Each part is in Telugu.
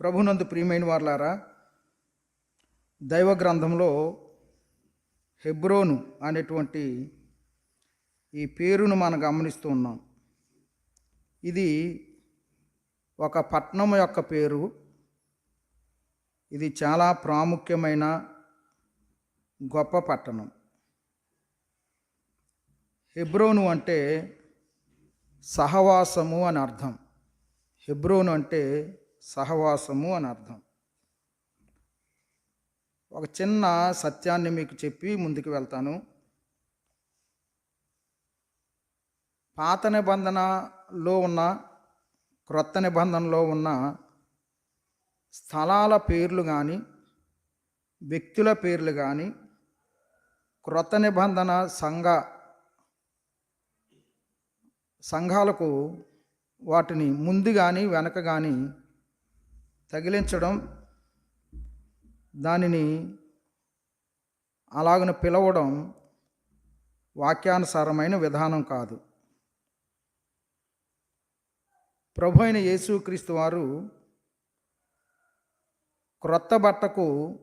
ప్రభునందు ప్రియమైన వార్లారా దైవ గ్రంథంలో హెబ్రోను అనేటువంటి ఈ పేరును మనం గమనిస్తూ ఉన్నాం. ఇది ఒక పట్టణం యొక్క పేరు. ఇది చాలా ప్రాముఖ్యమైన గొప్ప పట్టణం. హెబ్రోను అంటే సహవాసము అని అర్థం. హెబ్రోను అంటే సహవాసము అని అర్థం. ఒక చిన్న సత్యాన్ని మీకు చెప్పి ముందుకు వెళ్తాను. పాత నిబంధనలో ఉన్న క్రొత్త నిబంధనలో ఉన్న స్థలాల పేర్లు కానీ వ్యక్తుల పేర్లు కానీ క్రొత్త నిబంధన సంఘ సంఘాలకు వాటిని ముందు కానీ వెనక కానీ తగిలించడం దానిని అలాగన పిలవడం వాక్యానుసారమైన విధానం కాదు. ప్రభు అయిన యేసుక్రీస్తు వారు క్రొత్త బట్టకు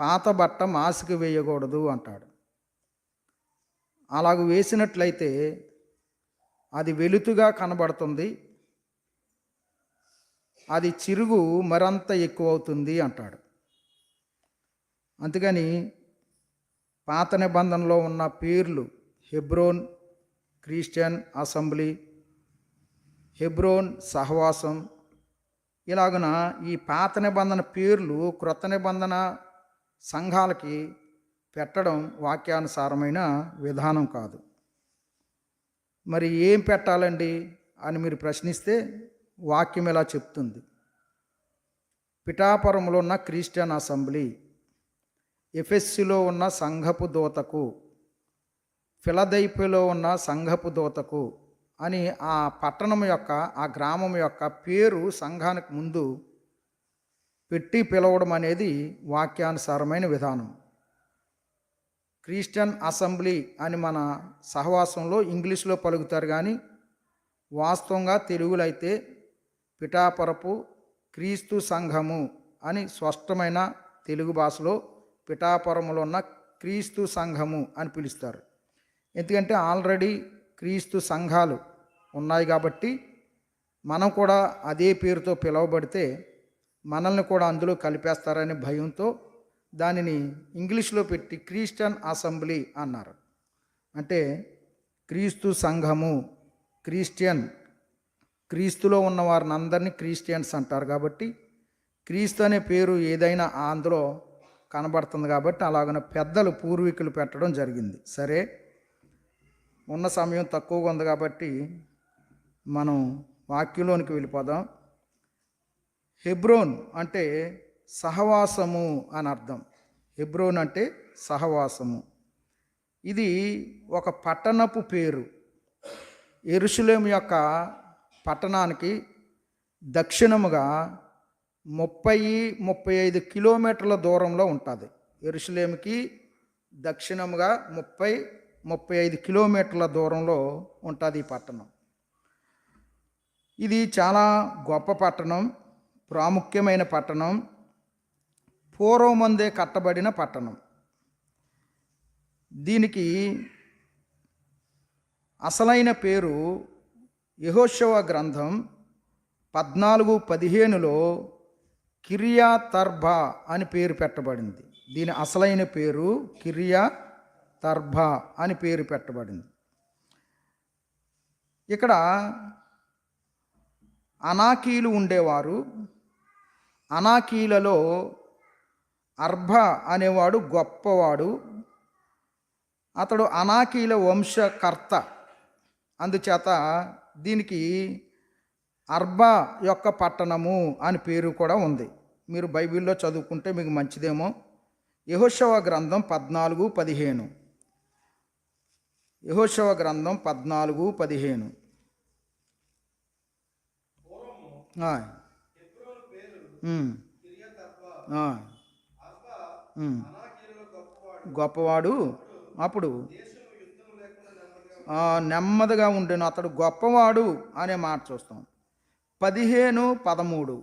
పాత బట్ట మాసిక వేయకూడదు అంటాడు. అలాగ వేసినట్లయితే అది వెలుతుగా కనబడుతుంది అది చిరుగు మరంత ఎక్కువ అవుతుంది అంటాడు. అందుకని పాత నిబంధనలో ఉన్న పేర్లు హెబ్రోన్ క్రిస్టియన్ అసెంబ్లీ హెబ్రోన్ సహవాసం ఇలాగున ఈ పాత నిబంధన పేర్లు క్రొత్త నిబంధన సంఘాలకి పెట్టడం వాక్యానుసారమైన విధానం కాదు. మరి ఏం పెట్టాలండి అని మీరు ప్రశ్నిస్తే వాక్యం ఇలా చెప్తుంది? పిఠాపురంలో ఉన్న క్రిస్టియన్ అసెంబ్లీ ఎఫెస్సిలో ఉన్న సంఘపు దూతకు ఫిలదైపులో ఉన్న సంఘపు దూతకు అని ఆ పట్టణం యొక్క ఆ గ్రామం యొక్క పేరు సంఘానికి ముందు పెట్టి పిలవడం అనేది వాక్యానుసారమైన విధానం. క్రిస్టియన్ అసెంబ్లీ అని మన సహవాసంలో ఇంగ్లీష్లో పలుకుతారు కానీ వాస్తవంగా తెలుగులో అయితే పిఠాపరపు క్రీస్తు సంఘము అని స్పష్టమైన తెలుగు భాషలో పిఠాపురములో ఉన్న క్రీస్తు సంఘము అని పిలుస్తారు. ఎందుకంటే ఆల్రెడీ క్రీస్తు సంఘాలు ఉన్నాయి కాబట్టి మనం కూడా అదే పేరుతో పిలువబడితే మనల్ని కూడా అందులో కలిపేస్తారనే భయంతో దానిని ఇంగ్లీష్లో పెట్టి క్రిస్టియన్ అసెంబ్లీ అన్నారు. అంటే క్రీస్తు సంఘము క్రిస్టియన్ క్రీస్తులో ఉన్న వారిని అందరినీ క్రిస్టియన్స్ అంటారు కాబట్టి క్రీస్తు అనే పేరు ఏదైనా అందులో కనబడుతుంది కాబట్టి అలాగనే పెద్దలు పూర్వీకులు పెట్టడం జరిగింది. సరే ఉన్న సమయం తక్కువగా ఉంది కాబట్టి మనం వాక్యంలోనికి వెళ్ళిపోదాం. హెబ్రోన్ అంటే సహవాసము అని అర్థం. హెబ్రోన్ అంటే సహవాసము. ఇది ఒక పట్టణపు పేరు. ఎరుషులేం యొక్క పట్టణానికి దక్షిణముగా ముప్పై ముప్పై ఐదు కిలోమీటర్ల దూరంలో ఉంటుంది. ఎరుసలేమికి దక్షిణముగా ముప్పై ముప్పై ఐదు కిలోమీటర్ల దూరంలో ఉంటుంది ఈ పట్టణం. ఇది చాలా గొప్ప పట్టణం ప్రాముఖ్యమైన పట్టణం పూర్వమందే కట్టబడిన పట్టణం. దీనికి అసలైన పేరు యహోశవ గ్రంథం పద్నాలుగు పదిహేనులో కిరియా తర్భా అని పేరు పెట్టబడింది. దీని అసలైన పేరు కిరియా తర్భా అని పేరు పెట్టబడింది. ఇక్కడ అనాకీలు ఉండేవారు. అనాకీలలో అర్భ అనేవాడు గొప్పవాడు. అతడు అనాకీల వంశకర్త. అందుచేత దీనికి అర్బా యొక్క పట్టణము అని పేరు కూడా ఉంది. మీరు బైబిల్లో చదువుకుంటే మీకు మంచిదేమో. యహోశవ గ్రంథం పద్నాలుగు పదిహేను. యహోశవ గ్రంథం పద్నాలుగు పదిహేను. గొప్పవాడు అప్పుడు నెమ్మదిగా ఉండేను అతడు గొప్పవాడు అనే మాట చూస్తాం. పదిహేను పదమూడు.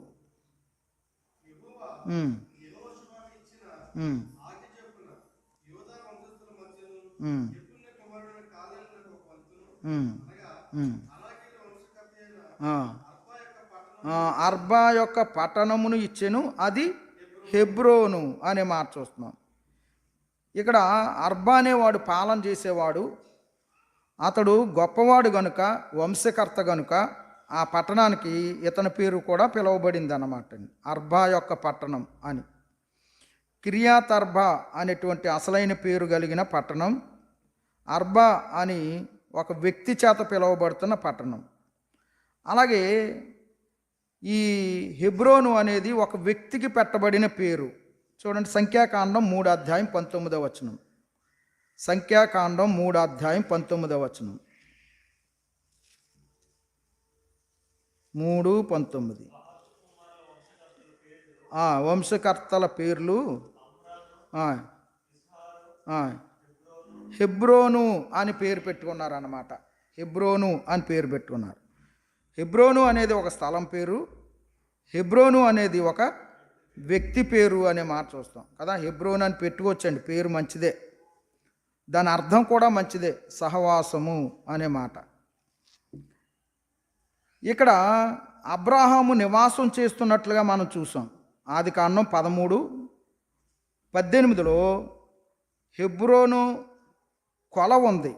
అర్బా యొక్క పట్టణమును ఇచ్చెను అది హెబ్రోను అనే మాట చూస్తున్నాం. ఇక్కడ అర్బా అనేవాడు పాలన చేసేవాడు అతడు గొప్పవాడు గనుక వంశకర్త గనుక ఆ పట్టణానికి ఇతని పేరు కూడా పిలువబడింది అన్నమాట అర్బా యొక్క పట్టణం అని. కిరియాతర్బా అనేటువంటి అసలైన పేరు కలిగిన పట్టణం. అర్బా అని ఒక వ్యక్తి చేత పిలువబడుతున్న పట్టణం. అలాగే ఈ హెబ్రోను అనేది ఒక వ్యక్తికి పెట్టబడిన పేరు. చూడండి సంఖ్యాకాండం మూడు అధ్యాయం పంతొమ్మిదవ వచనం. సంఖ్యాకాండం మూడు అధ్యాయం పంతొమ్మిదవ వచనం. మూడు పంతొమ్మిది. వంశకర్తల పేర్లు హెబ్రోను అని పేరు పెట్టుకున్నారు అన్నమాట హెబ్రోను అని పేరు పెట్టుకున్నారు. హెబ్రోను అనేది ఒక స్థలం పేరు హెబ్రోను అనేది ఒక వ్యక్తి పేరు అనే మాట చూస్తాం. కదా హెబ్రోన్ అని పెట్టుకోవచ్చండి పేరు మంచిదే. దాని అర్థం కూడా మంచిదే సహవాసము అనే మాట. ఇక్కడ అబ్రాహాము నివాసం చేస్తున్నట్లుగా మనం చూసాం. ఆది కాండం పదమూడు పద్దెనిమిదిలో హెబ్రోను కొల ఉంది.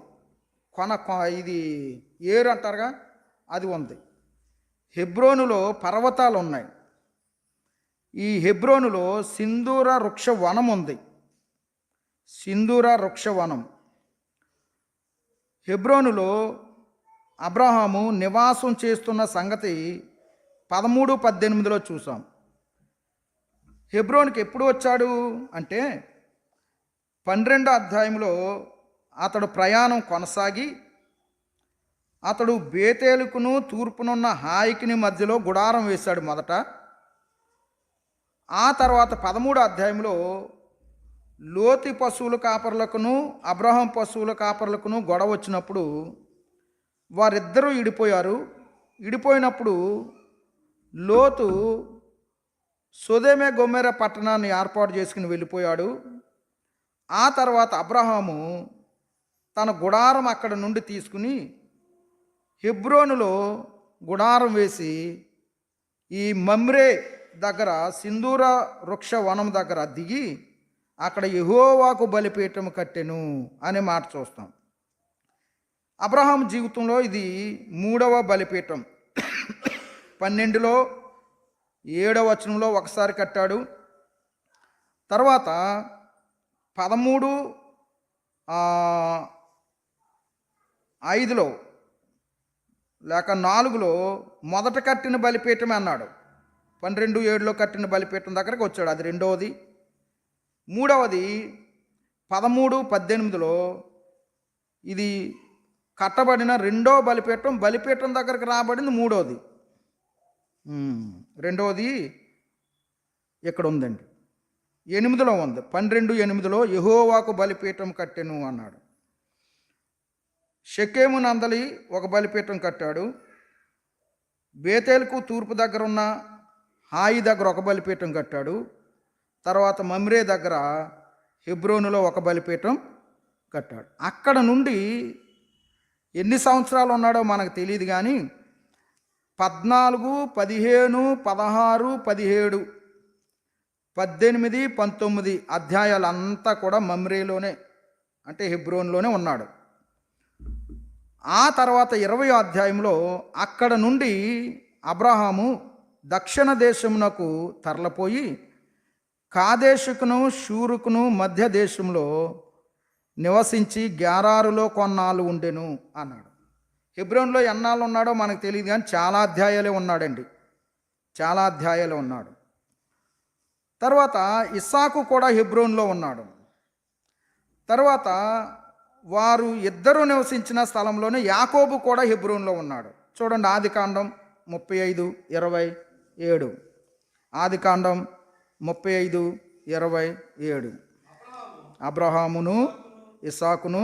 కొన కొ- ఇది ఏరు అంటారుగా అది ఉంది. హెబ్రోనులో పర్వతాలు ఉన్నాయి. ఈ హెబ్రోనులో సింధూర వృక్ష వనం ఉంది. సింధూర వృక్షవనం. హెబ్రోనులో అబ్రహాము నివాసం చేస్తున్న సంగతి పదమూడు పద్దెనిమిదిలో చూసాం. హెబ్రోన్కి ఎప్పుడు వచ్చాడు అంటే పన్నెండో అధ్యాయంలో అతడు ప్రయాణం కొనసాగి అతడు బేతేలుకును తూర్పునున్న హాయికిని మధ్యలో గుడారం వేశాడు మొదట. ఆ తర్వాత పదమూడో అధ్యాయంలో లోతి పశువుల కాపర్లకును అబ్రహం పశువుల కాపర్లకును గొడవ వచ్చినప్పుడు వారిద్దరూ ఇడిపోయారు. ఇడిపోయినప్పుడు లోతు సుదేమే గొమ్మెర పట్టణాన్ని ఏర్పాటు చేసుకుని వెళ్ళిపోయాడు. ఆ తర్వాత అబ్రహాము తన గుడారం అక్కడ నుండి తీసుకుని హెబ్రోనులో గుడారం వేసి ఈ మమ్రే దగ్గర సింధూర వృక్ష వనం దగ్గర దిగి అక్కడ యహోవాకు బలిపీఠం కట్టెను అనే మాట చూస్తాం. అబ్రహాం జీవితంలో ఇది మూడవ బలిపీఠం. పన్నెండులో ఏడవ వచనంలో ఒకసారి కట్టాడు. తర్వాత పదమూడు ఐదులో లేక నాలుగులో మొదట కట్టిన బలిపీఠమే అన్నాడు. పన్నెండు ఏడులో కట్టిన బలిపీఠం దగ్గరకు వచ్చాడు. అది రెండవది మూడవది పదమూడు పద్దెనిమిదిలో ఇది కట్టబడిన రెండో బలిపీఠం బలిపీఠం దగ్గరకు రాబడింది మూడవది రెండవది ఇక్కడ ఉందండి. ఎనిమిదిలో ఉంది. పన్నెండు ఎనిమిదిలో యహోవాకు బలిపీఠం కట్టెను అన్నాడు. షకేము నందలి ఒక బలిపీఠం కట్టాడు. బేతేల్కు తూర్పు దగ్గర ఉన్న హాయి దగ్గర ఒక బలిపీఠం కట్టాడు. తర్వాత మమ్రే దగ్గర హెబ్రోనులో ఒక బలిపీఠం కట్టాడు. అక్కడ నుండి ఎన్ని సంవత్సరాలు ఉన్నాడో మనకు తెలియదు కానీ పద్నాలుగు పదిహేను పదహారు పదిహేడు పద్దెనిమిది పంతొమ్మిది అధ్యాయాలంతా కూడా మమ్రేలోనే అంటే హెబ్రోన్లోనే ఉన్నాడు. ఆ తర్వాత ఇరవై అధ్యాయంలో అక్కడ నుండి అబ్రహాము దక్షిణ దేశమునకు తరలిపోయి కాదేశుకును షూరుకును మధ్య దేశంలో నివసించి గ్యారారులో కొన్నాళ్ళు ఉండెను అన్నాడు. హిబ్రోన్లో ఎన్నాళ్ళు ఉన్నాడో మనకు తెలియదు కానీ చాలా అధ్యాయాలే ఉన్నాడండి. చాలా అధ్యాయాలే ఉన్నాడు. తర్వాత ఇస్సాకు కూడా హిబ్రోన్లో ఉన్నాడు. తర్వాత వారు ఇద్దరు నివసించిన స్థలంలోనే యాకోబు కూడా హిబ్రోన్లో ఉన్నాడు. చూడండి ఆది కాండం ముప్పై ఐదు ఇరవై ఏడు. ఆది కాండం ముప్పై ఐదు ఇరవై ఏడు. అబ్రహామును ఇసాకును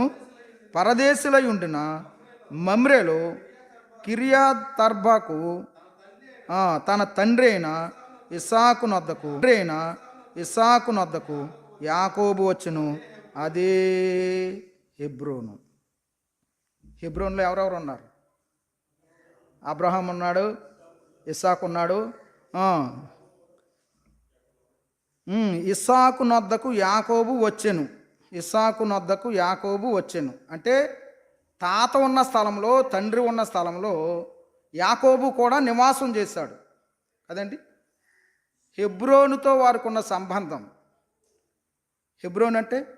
పరదేశులై ఉండిన మమ్రేలో కిరియా తర్బాకు తన తండ్రి అయిన ఇసాకు నొద్దకు అయిన ఇసాకు నొద్దకు యాకోబు వచ్చును. అదే హెబ్రోను. హెబ్రోన్లో ఎవరెవరు ఉన్నారు? అబ్రహాం ఉన్నాడు ఇస్సాకు ఉన్నాడు ఇస్సాకు నొద్దకు యాకోబు వచ్చెను. ఇస్సాకు నొద్దకు యాకోబు వచ్చెను. అంటే తాత ఉన్న స్థలంలో తండ్రి ఉన్న స్థలంలో యాకోబు కూడా నివాసం చేశాడు. కదండి? హెబ్రోనుతో వారికున్న సంబంధం. హెబ్రోన్ అంటే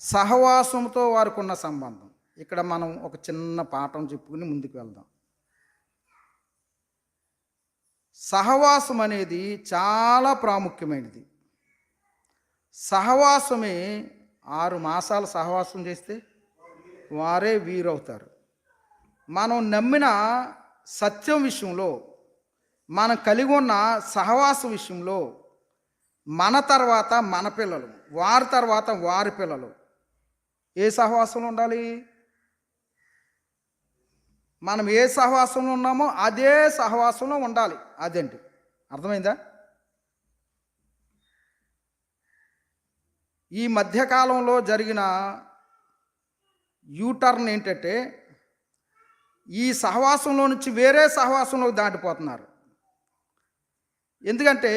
సహవాసంతో వారికున్న సంబంధం. ఇక్కడ మనం ఒక చిన్న పాఠం చెప్పుకుని ముందుకు వెళ్దాం. సహవాసం అనేది చాలా ప్రాముఖ్యమైనది. సహవాసమే ఆరు మాసాలు సహవాసం చేస్తే వారే వీరవుతారు. మనం నమ్మిన సత్యం విషయంలో మనం కలిగి ఉన్న సహవాసం విషయంలో మన తర్వాత మన పిల్లలు వారి తర్వాత వారి పిల్లలు ఏ సహవాసంలో ఉండాలి? మనం ఏ సహవాసంలో ఉన్నామో అదే సహవాసంలో ఉండాలి. అదేంటి? అర్థమైందా? ఈ మధ్యకాలంలో జరిగిన యూటర్న్ ఏంటంటే ఈ సహవాసంలో నుంచి వేరే సహవాసంలోకి దాటిపోతున్నారు. ఎందుకంటే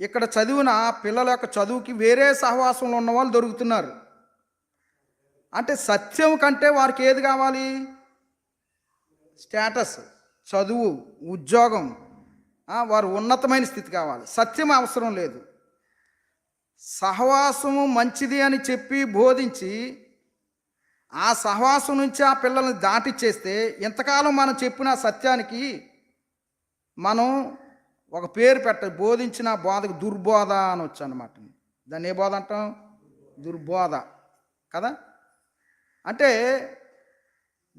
ఇక్కడ చదివిన పిల్లల యొక్క చదువుకి వేరే సహవాసంలో ఉన్న వాళ్ళు దొరుకుతున్నారు. అంటే సత్యం కంటే వారికి ఏది కావాలి? స్టేటస్ చదువు ఉద్యోగం వారు ఉన్నతమైన స్థితి కావాలి. సత్యం అవసరం లేదు. సహవాసము మంచిది అని చెప్పి బోధించి ఆ సహవాసం నుంచి ఆ పిల్లల్ని దాటిచ్చేస్తే ఇంతకాలం మనం చెప్పిన సత్యానికి మనం ఒక పేరు పెట్ట బోధించిన బోధకు దుర్బోధ అని వచ్చు అనమాట దాన్ని ఏ బోధ అంటాం? దుర్బోధ. కదా? అంటే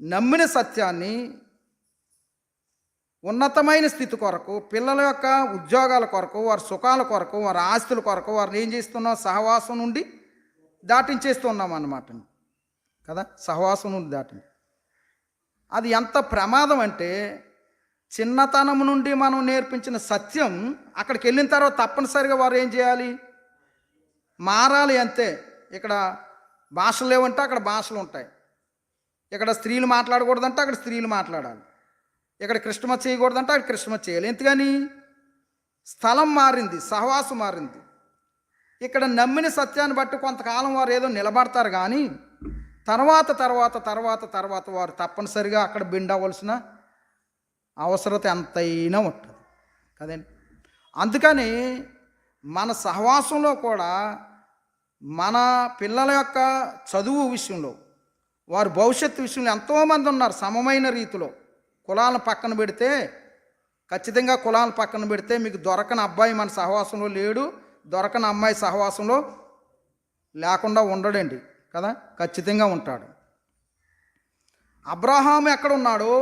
నమ్మిన సత్యాన్ని ఉన్నతమైన స్థితి కొరకు పిల్లల యొక్క ఉద్యోగాల కొరకు వారి సుఖాల కొరకు వారి ఆస్తుల కొరకు వారిని ఏం చేస్తున్నాం? సహవాసం నుండి దాటించేస్తున్నాం అన్నమాట కదా? సహవాసం నుండి దాటి అది ఎంత ప్రమాదం అంటే చిన్నతనం నుండి మనం నేర్పించిన సత్యం అక్కడికి వెళ్ళిన తర్వాత తప్పనిసరిగా వారు ఏం చేయాలి? మారాలి అంతే. ఇక్కడ భాషలు లేవంటే అక్కడ భాషలు ఉంటాయి. ఇక్కడ స్త్రీలు మాట్లాడకూడదంటే అక్కడ స్త్రీలు మాట్లాడాలి. ఇక్కడ కృష్ణమ చేయకూడదంటే అక్కడ క్రిస్టమస్ చేయాలి. ఎందుకని? స్థలం మారింది సహవాసం మారింది. ఇక్కడ నమ్మిన సత్యాన్ని బట్టి కొంతకాలం వారు ఏదో నిలబడతారు కానీ తర్వాత తర్వాత తర్వాత తర్వాత వారు తప్పనిసరిగా అక్కడ బెండ్ అవ్వాల్సిన అవసరత ఎంతైనా ఉంటుంది. కదండి? అందుకని మన సహవాసంలో కూడా మన పిల్లల యొక్క చదువు విషయంలో వారి భవిష్యత్తు విషయంలో ఎంతోమంది ఉన్నారు సమమైన రీతిలో. కులాలను పక్కన పెడితే ఖచ్చితంగా కులాలను పక్కన పెడితే మీకు దొరకని అబ్బాయి మన సహవాసంలో లేడు దొరకని అమ్మాయి సహవాసంలో లేకుండా ఉండడండి కదా ఖచ్చితంగా ఉంటాడు. అబ్రహాం ఎక్కడ ఉన్నాడో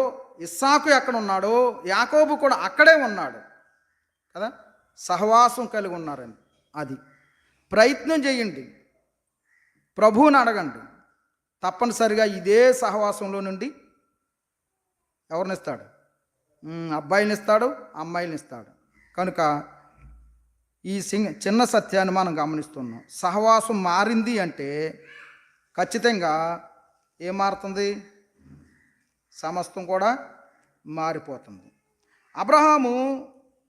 ఇస్సాకు ఎక్కడ ఉన్నాడో యాకోబు కూడా అక్కడే ఉన్నాడు కదా సహవాసం కలిగి ఉన్నారని అది. ప్రయత్నం చేయండి. ప్రభువుని అడగండి. తప్పనిసరిగా ఇదే సహవాసంలో నుండి ఎవరినిస్తాడు అబ్బాయిని ఇస్తాడు అమ్మాయిని ఇస్తాడు. కనుక ఈ సింగ్ చిన్న సత్యాన్ని మనం గమనిస్తున్నాం. సహవాసం మారింది అంటే ఖచ్చితంగా ఏం మారుతుంది? సమస్తం కూడా మారిపోతుంది. అబ్రహాము